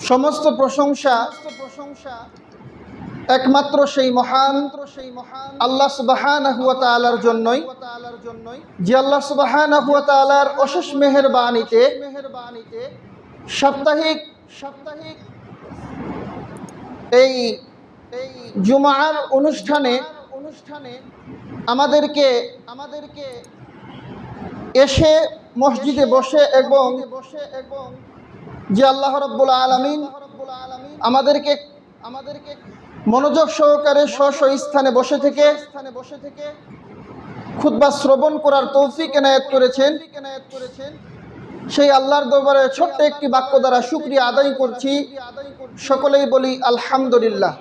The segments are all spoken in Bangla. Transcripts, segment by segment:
সমস্ত প্রশংসা প্রশংসা একমাত্র সেই মহান সেই মহান আল্লাহ সুবাহানাহু ওয়া তাআলার জন্যই, যে আল্লাহ সুবাহানাহু ওয়া তাআলার অশেষ মেহেরবানিতে মেহেরবানিতে সাপ্তাহিক সাপ্তাহিক এই এই জুমার অনুষ্ঠানে অনুষ্ঠানে আমাদেরকে আমাদেরকে এসে মসজিদে বসে এবং বসে এবং যে আল্লাহ রব্বুল আলমিন আমাদেরকে আমাদেরকে মনোযোগ সহকারে স্ব স্থানে বসে থেকে স্থানে বসে থেকে খুদ্া শ্রবণ করার তৌফিক এনায়ত করেছেন। করেছেন সেই আল্লাহর দরবারে ছোট্ট একটি বাক্য দ্বারা শুক্রিয়া আদায় করছি। সকলেই বলি আলহামদুলিল্লাহ।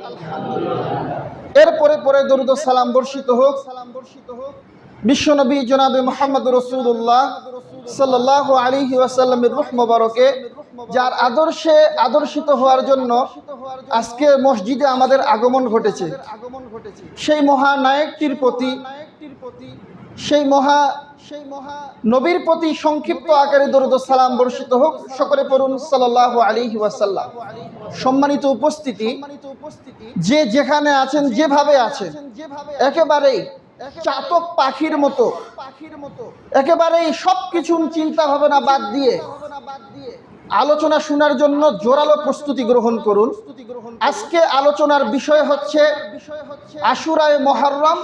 এরপরে পরে দরুদ সালাম বর্ষিত হোক সালাম বর্ষিত হোক। বিশ্বনবী জনাবে মোহাম্মদ রসুল্লাহ সাল্লাহ আলী ওয়াসাল্লামের রুহ মোবারকে যার আদর্শে আদর্শিত হওয়ার জন্য আজকে মসজিদে আমাদের আগমন ঘটেছে। সেই মহানায়কটির প্রতি, সেই মহা সেই মহা নবীর প্রতি সংক্ষিপ্ত আকারে দরুদ সালাম বর্ষিত হোক। সকলে পড়ুন সাল্লাহ আলী ওয়াসাল্লাম। সম্মানিত উপস্থিতি, যে যেখানে আছেন, যেভাবে আছেন, একেবারেই চাতক পাখির মতো পাখির মতো একেবারেই সব কিছু চিন্তা ভাবনা বাদ দিয়ে আলোচনা শোনার জন্য জোরালো প্রস্তুতি গ্রহণ করুন। আজকে আলোচনার বিষয় হচ্ছে আশুরায় মহারম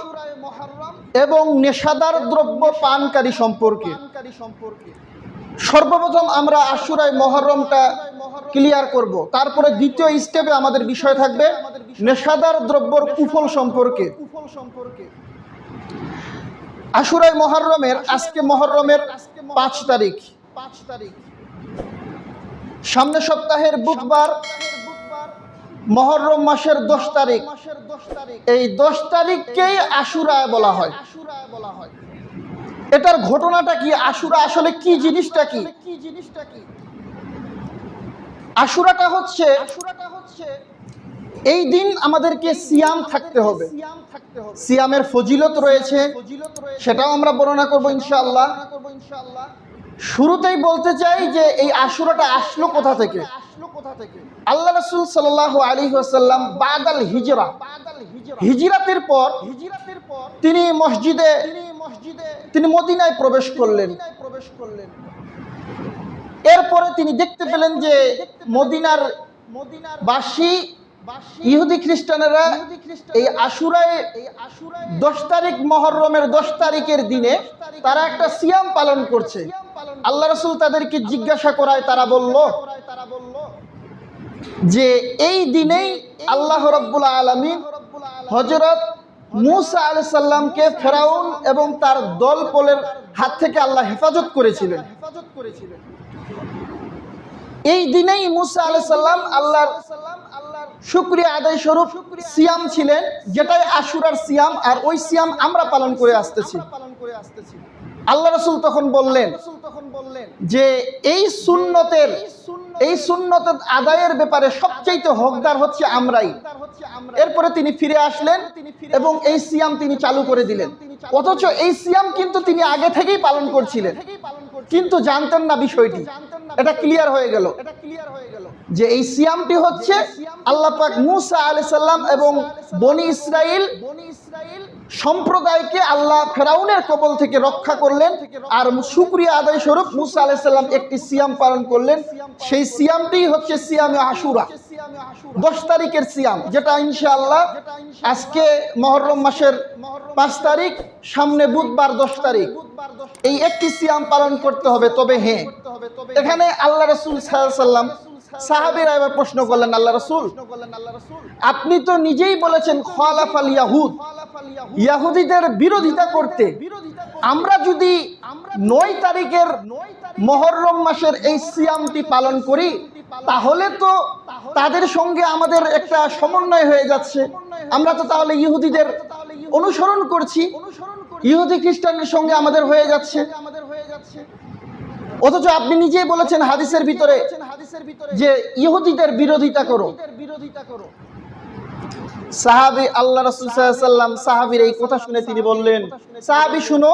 এবং নেশাদার দ্রব্য পানকারী সম্পর্কে। সর্বপ্রথম আমরা আশুরায় মহরমটা ক্লিয়ার করব। তারপরে দ্বিতীয় স্টেপে আমাদের বিষয় থাকবে নেশাদার দ্রব্যর কুফল সম্পর্কে। আশুরায় মহরমের আজকে মহরমের পাঁচ তারিখ পাঁচ তারিখ। সামনে সপ্তাহের বুধবার, মহরম মাসের দশ তারিখ। এই দশ তারিখকেই আশুরায় বলা হয়। এটার ঘটনাটা কি? আশুরা আসলে কি জিনিসটা কি? আশুরাটা হচ্ছে আশুরাটা হচ্ছে, এই দিন আমাদেরকে সিয়াম থাকতে হবে। সিয়ামের ফজিলত রয়েছে, সেটাও আমরা বর্ণনা করব ইনশাআল্লাহ। শুরুতেই বলতে চাই যে এই আশুরাটা আসলো কোথা থেকে? আল্লাহ রসুল সাল্লাহ আলী আসাল্লাম বাদাল হিজরা। হিজরাতের পর হিজরাতের পর তিনি মসজিদে মসজিদে তিনি মদিনায় প্রবেশ করলেন। প্রবেশ করলেন এরপরে তিনি দেখতে পেলেন যে মদিনার মদিনার বাসী ইহুদি খ্রিস্টানেরা এই আশুরায় দশ তারিখ মহরমের দশ তারিখের দিনে তারা একটা সিয়াম পালন করছে। আল্লাহ রসুল তাদেরকে জিজ্ঞাসা করায় তারা বলল যে এই দিনেই আল্লাহ রব্বুল আলমী হজরত মুসা আলি সাল্লামকে ফেরাউন এবং তার দল পোলের হাত থেকে আল্লাহ হেফাজত করেছিলেন। হেফাজত করেছিলেন এই দিনেই মুসা আলি সাল্লাম আল্লাহর শুক্রিয়া আদায় স্বরূপ সিয়াম ছিলেন, যেটাই আশুরার সিয়াম, আর ওই সিয়াম আমরা পালন করে আসতেছি পালন করে আসতেছি। আল্লাহ রসুল তখন বললেন যে এই সুন্নতের এই সুন্নতের আদায়ের ব্যাপারে সবচাইতে হকদার হচ্ছে আমরাই। এরপরে তিনি ফিরে আসলেন এবং এই সিয়াম তিনি চালু করে দিলেন। অথচ এই সিয়াম কিন্তু তিনি আগে থেকেই পালন করছিলেন। কিন্তু জানতেন না বিষয়টি। এটা ক্লিয়ার হয়ে গেল। এটা ক্লিয়ার হয়ে গেল। যে এই সিয়ামটি হচ্ছে আল্লাহ পাক মুসা আলি সাল্লাম এবং বনি ইসরাইল বনি ইসরাইল সম্প্রদায়কে আল্লাহ ফেরাউনের কবল থেকে রক্ষা করলেন। আর সুক্রিয়া আদায় স্বরূপ মুসা আলাইসাল্লাম একটি সিয়াম পালন করলেন। সেই সিয়ামটি হচ্ছে সিয়ামে আশুরা। দশ তারিখের সিয়াম, যেটা ইনশাআল্লাহ আজকে মহরম মাসের পাঁচ তারিখ, সামনে বুধবার দশ তারিখ। এই একটি সিয়াম পালন করতে হবে, তবে হ্যাঁ। এখানে আল্লাহ রসুল সাল্লাম সাহাবিরা এবার প্রশ্ন করলেন, আল্লাহ রসুল, আপনি তো নিজেই বলেছেন খোয়ালাফ ইয়াহুদ। ইয়াহুদিদের বিরোধিতা করতে। আমরা যদি নয় তারিখের মহরম মাসের এই সিয়ামটি পালন করি, তাহলে তো তাদের সঙ্গে আমাদের একটা সমন্বয় হয়ে যাচ্ছে। আমরা তো তাহলে ইহুদিদের অনুসরণ করছি। ইহুদি খ্রিস্টানের সঙ্গে আমাদের হয়ে যাচ্ছে আমাদের হয়ে যাচ্ছে। অথচ আপনি নিজেই বলেছেন হাদিসের ভিতরে যে ইহুদিদের বিরোধিতা করো। বিরোধিতা করো সাহাবি আল্লাহ রসুল সাল্লাম সাহাবির এই কথা শুনে তিনি বললেন, সাহাবি শুনো,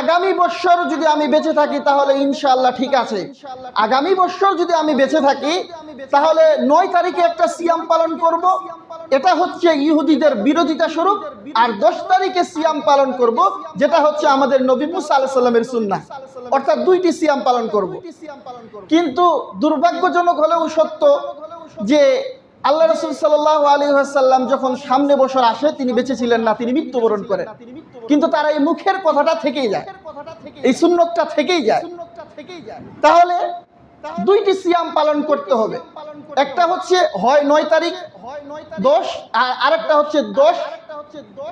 আগামী বছর যদি আমি বেঁচে থাকি তাহলে ইনশাআল্লাহ ঠিক আছে। আগামী বছর যদি আমি বেঁচে থাকি তাহলে নয় তারিখে একটা সিয়াম পালন করব এটা হচ্ছে ইহুদিদের বিরোধিতা স্বরূপ, আর দশ তারিখে সিয়াম পালন করব, যেটা হচ্ছে আমাদের নবী মুসা আলাহ সাল্লামের সুন্নাহ। অর্থাৎ দুইটি সিয়াম পালন করব। কিন্তু দুর্ভাগ্যজনক হলেও সত্য যে আল্লাহ রসুল সাল্লাহ আলী সাল্লাম যখন সামনে বছর আসে, তিনি বেঁচে ছিলেন না, তিনি মৃত্যুবরণ করেন। কিন্তু তারা এই মুখের কথাটা থেকেই যায়। এই সুন্নতটা থেকেই যায়। তাহলে দুইটি সিয়াম পালন করতে হবে। একটা হচ্ছে হয় নয় তারিখ, দশ, আর আরেকটা হচ্ছে দশ,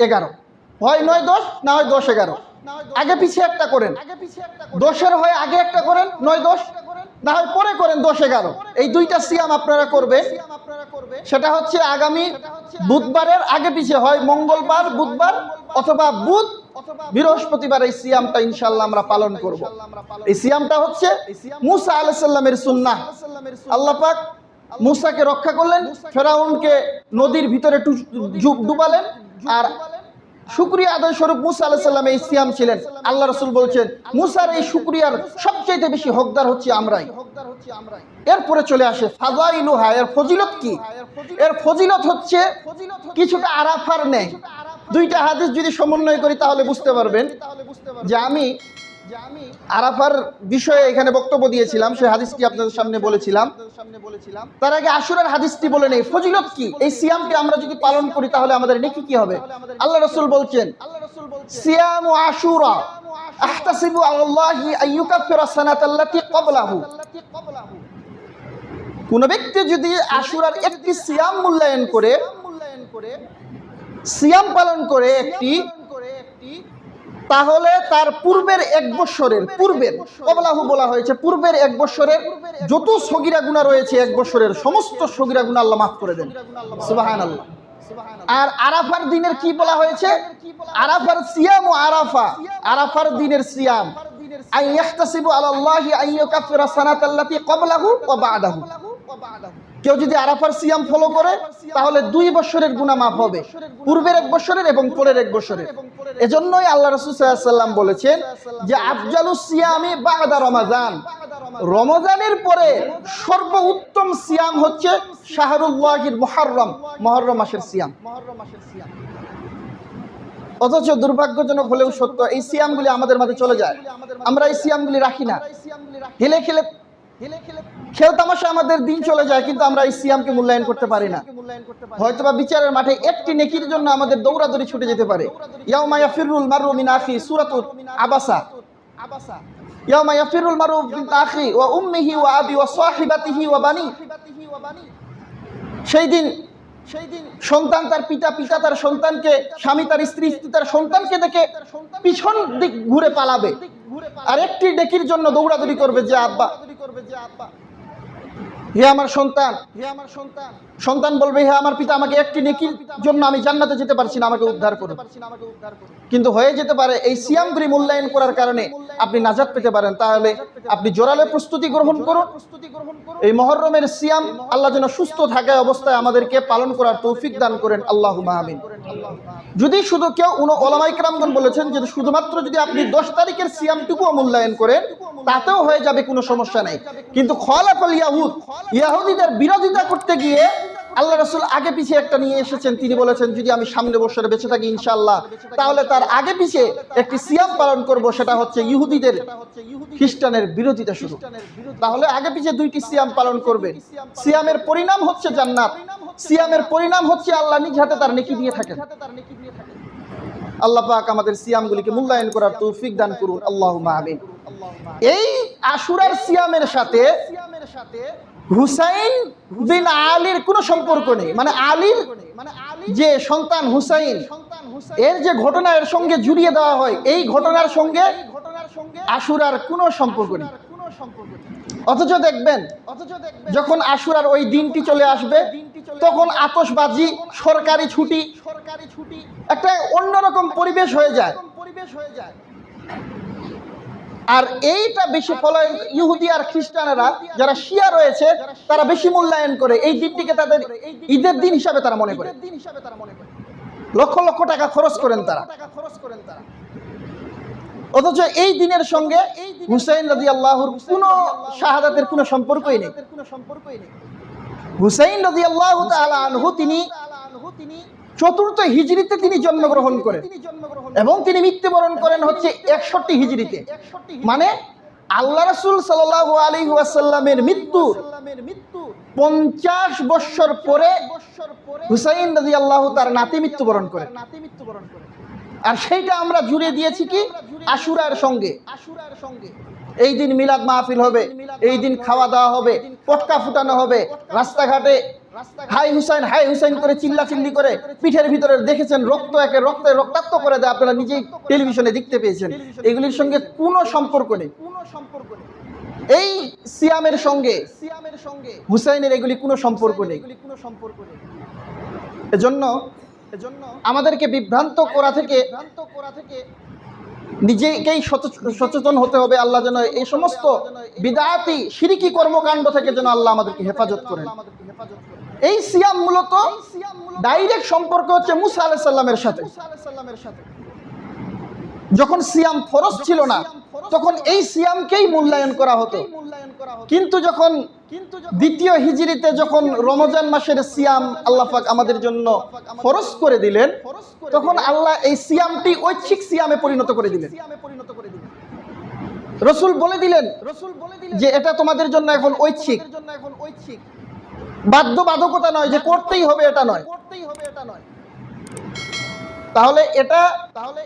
এগারো। হয় নয় দশ, না হয় দশ, এগারো। আগে পিছিয়ে একটা করেন। দশের হয় আগে একটা করেন, নয় দশ, না হয় পরে করেন দশ, এগারো। এই দুইটা সিয়াম আপনারা করবেন। সেটা হচ্ছে আগামী বুধবারের আগে পিছিয়ে হয় মঙ্গলবার, বুধবার অথবা বুধ বৃহস্পতিবার এই সিয়ামটা ইনশাল্লাহ আমরা পালন করব। এই সিয়ামটা হচ্ছে মুসা সুন্নাহ। আল্লাহ পাক মুসাকে রক্ষা করলেন, ফেরাউনকে নদীর ভিতরে ডুবালেন আর আদায় স্বরূপ মুসা সাল্লাম এই সিয়াম ছিলেন। আল্লাহ রসুল বলছেন, মুসার এই শুক্রিয়ার সবচাইতে বেশি হকদার হচ্ছে আমরাই। এরপরে চলে আসে, ফাজাইলুহা এর ফজিলত কি? এর ফজিলত হচ্ছে কিছুটা আরাফার নেই দুইটা হাদিস যদি সমন্বয় করি তাহলে বুঝতে পারবেন যে আমি আরাফার বিষয়ে এখানে বক্তব্য দিয়েছিলাম সেই হাদিসটি আপনাদের সামনে বলেছিলাম। তার আগে আশুরার হাদিসটি বলে নেই। ফজিলত কি? এই সিয়ামকে আমরা যদি পালন করি তাহলে আমাদের নেকি কি হবে? আল্লাহ রসুল বলছেন, সিয়াম ও আশুরা, আহতাসিবু আল্লাহি আইয়ুকাফিরা সানাতাল্লাতি ক্বাবলাহু। কোন ব্যক্তি যদি আশুরার একটি সিয়াম মূল্যায়ন করে সিয়াম পালন করে একটি তাহলে তার পূর্বের এক বৎসরের পূর্বের কবলাহু বলা হয়েছে পূর্বের এক বৎসরের যত সগিরা গুণা রয়েছে এক বৎসরের সমস্ত সগিরা গুণা আল্লাহ মাফ করে দেন। সুবাহান আল্লাহ আর আরাফার দিনের কি বলা হয়েছে? আরাফার সিয়াম ও আরাফা। আরাফার দিনের সিয়াম। আই ইয়াহতাসিবু আলাল্লাহি আইয়ুকাফিরা সানাতাল্লাতি ক্বাবলাহু ওয়া বা'দাহু। কেউ যদি আরাফার সিয়াম ফলো করে তাহলে দুই বছরের গুনাহ মাফ হবে। পূর্বের এক বছরের এবং পরের এক বছরের। এজন্যই আল্লাহ রাসূল সাল্লাম বলেছেন যে আফজালুস সিয়ামি বা'দা রমাজান। রমজানের পরে সর্ব উত্তম সিয়াম হচ্ছে শাহরুল্লাহির মুহররম মুহররম মাসের সিয়াম। অথচ দুর্ভাগ্যজনক হলেও সত্য এই সিয়ামগুলি আমাদের মাঝে চলে যায়। আমরা এই সিয়ামগুলি রাখি না। হেলে খেলে খেল তামাশা আমাদের দিন চলে যায় কিন্তু আমরা এই সিয়ামকে মূল্যায়ন করতে পারি না। হয়তোবা বিচারের মাঠে একটি নেকির জন্য আমাদের দৌড়াদৌড়ি ছুটে যেতে পারে। ইয়াফিরুল মারু মিন আখি আবাসা। ইয়াউমা ইয়াফিরুল মারু মিন আখি ওয়া উম্মিহি ওয়া আবি ওয়া সাহিবাতিহি ওয়া বানি। সেই দিন সেই দিন সন্তান তার পিতা পিতা তার সন্তানকে স্বামী তার স্ত্রী স্ত্রী তার সন্তানকে দেখে পিছন দিক ঘুরে পালাবে। আর একটি ডেকির জন্য দৌড়াদৌড়ি করবে যে আব্বা। হে আমার সন্তান, হে আমার সন্তান। সন্তান বলবে, হে আমার পিতা, আমাকে একটি নেকির জন্য আমি জান্নাতে যেতে পারছি না, আমাকে উদ্ধার করুন। কিন্তু হয়ে যেতে পারে এই সিয়ামগুলি মূল্যায়ন করার কারণে আপনি নাজাত পেতে পারেন, তাহলে আপনি জোরালো প্রস্তুতি গ্রহণ করুন। এই মহরমের সিয়াম আল্লাহ যেন সুস্থ থাকা অবস্থায় আমাদেরকে পালন করার তৌফিক দান করেন। আল্লাহ মাহমিন যদি শুধু কেউ উন ওলামাই ক্রামগণ বলেছেন যে শুধুমাত্র যদি আপনি দশ তারিখের সিয়ামটুকুও মূল্যায়ন করেন তাতেও হয়ে যাবে কোনো সমস্যা নেই। কিন্তু খলাফল ইয়াহুদ, ইয়াহুদিদের বিরোধিতা করতে গিয়ে আল্লাহ রসুল আগে পিছিয়ে একটা নিয়ে এসেছেন। তিনি বলেছেন, যদি আমি সামনে বছরে বেঁচে থাকি ইনশাল্লাহ তাহলে তার আগে পিছিয়ে একটি সিয়াম পালন করব, সেটা হচ্ছে ইহুদিদের খ্রিস্টানের বিরোধিতা শুরু। তাহলে আগে পিছিয়ে দুইটি সিয়াম পালন করবে সিয়ামের পরিণাম হচ্ছে জান্নাত। সিয়ামের পরিণাম হচ্ছে আল্লাহ নিজ হাতে তার নেকি দিয়ে থাকেন। আল্লাহ পাক আমাদের সিয়ামগুলিকে মূল্যায়ন করার তৌফিক দান করুন। আল্লাহ আমিন। এই আশুরার সিয়ামের সাথে হুসাইন বিন আলীর কোনো সম্পর্ক নেই। মানে আলীর যে সন্তান হুসাইন, এর যে ঘটনা, এর সঙ্গে জুড়িয়ে দেওয়া হয়, এই ঘটনার সঙ্গে আশুরার কোনো সম্পর্ক নেই। অথচ দেখবেন, যখন আশুরার ওই দিনটি চলে আসবে, তখন আতশবাজি, সরকারি ছুটি সরকারি ছুটি একটা অন্যরকম পরিবেশ হয়ে যায় পরিবেশ হয়ে যায়। আর এইটা বেশি ফলো ইহুদি আর খ্রিস্টানেরা যারা শিয়া রয়েছে, তারা বেশি মূল্যায়ন করে। এই দিনটিকে তাদের ঈদের দিন হিসাবে তারা মনে করে। লক্ষ লক্ষ টাকা খরচ করেন তারা। অথচ এই দিনের সঙ্গে হুসাইন রাজি আল্লাহর কোন শাহাদাতের কোনো সম্পর্কই নেই। হুসাইন রাজি আল্লাহ আনহু তিনি চতুর্থ হিজড়িতে তিনি জন্মগ্রহণ করেন। এবং তিনি মৃত্যুবরণ করেন হচ্ছে একষট্টি হিজড়িতে। মানে আল্লাহ রসুল সাল আলী ওয়াসাল্লামের মৃত্যু পঞ্চাশ বৎসর পরে হুসাইন রাজি আল্লাহ তার নাতি মৃত্যুবরণ করেন আর সেইটা আমরা জুড়ে দিয়েছি কি? আশুরার সঙ্গে আশুরার সঙ্গে। এই দিন মিলাদ মাহফিল হবে, এই দিন খাওয়া দাওয়া হবে, পটকা ফুটানো হবে, রাস্তাঘাটে হাই হুসাইন হাই হুসাইন করে চিল্লা চিল্লি করে পিঠের ভিতরে দেখেছেন রক্ত, একে রক্তে রক্তাক্ত করে দেয়, আপনারা নিজেই টেলিভিশনে দেখতে পেয়েছেন। এগুলির সঙ্গে কোনো সম্পর্ক নেই। কোনো সম্পর্ক নেই এই সিয়ামের সঙ্গে সিয়ামের সঙ্গে হুসাইনের এগুলি কোনো সম্পর্ক নেই। কোনো সম্পর্ক নেই এজন্য এজন্য আমাদেরকে বিভ্রান্ত করা থেকে বিভ্রান্ত করা থেকে নিজেকেই সচেতন হতে হবে। আল্লাহ যেন এই সমস্ত বিদায়াতি সিরিকি কর্মকাণ্ড থেকে যেন আল্লাহ আমাদেরকে হেফাজত করেন। এই সিয়াম মূলত ডাইরেক্ট সম্পর্ক হচ্ছে মুসা আলাহ সাল্লামের সাথে। যখন সিয়াম ফরজ ছিল না, তখন এই সিয়ামকেই মূল্যায়ন করা হতো। কিন্তু যখন দ্বিতীয় হিজরিতে যখন রমজান মাসের সিয়াম আল্লাহ পাক আমাদের জন্য ফরজ করে দিলেন, তখন আল্লাহ এই সিয়ামটি ঐচ্ছিক সিয়ামে পরিণত করে দিলেন। রসুল বলে দিলেন রসুল বলে দিলেন যে এটা তোমাদের জন্য এখন ঐচ্ছিক। বাধ্য বাধকতা নয় যে করতেই হবে এটা নয়। করতেই হবে এটা নয় তাহলে এটা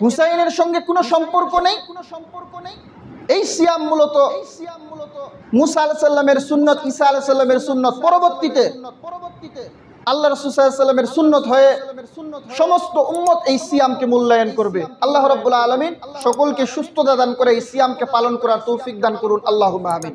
হুসাইনের সঙ্গে কোনো সম্পর্ক নেই। কোনো সম্পর্ক নেই এই সিয়াম মূলত সিয়াম মূলত মুসা আলাহ সাল্লামের সুন্নত, ঈসা আলাহ সাল্লামের সুন্নত। পরবর্তীতে পরবর্তীতে আল্লাহ রসুল্লাহামের সুন্নত হয়ে সমস্ত উম্মত এই সিয়ামকে মূল্যায়ন করবে। আল্লাহ রব্বুল্লাহ আলমিন সকলকে সুস্থতা দান করে এই সিয়ামকে পালন করার তৌফিক দান করুন। আল্লাহ আমিন।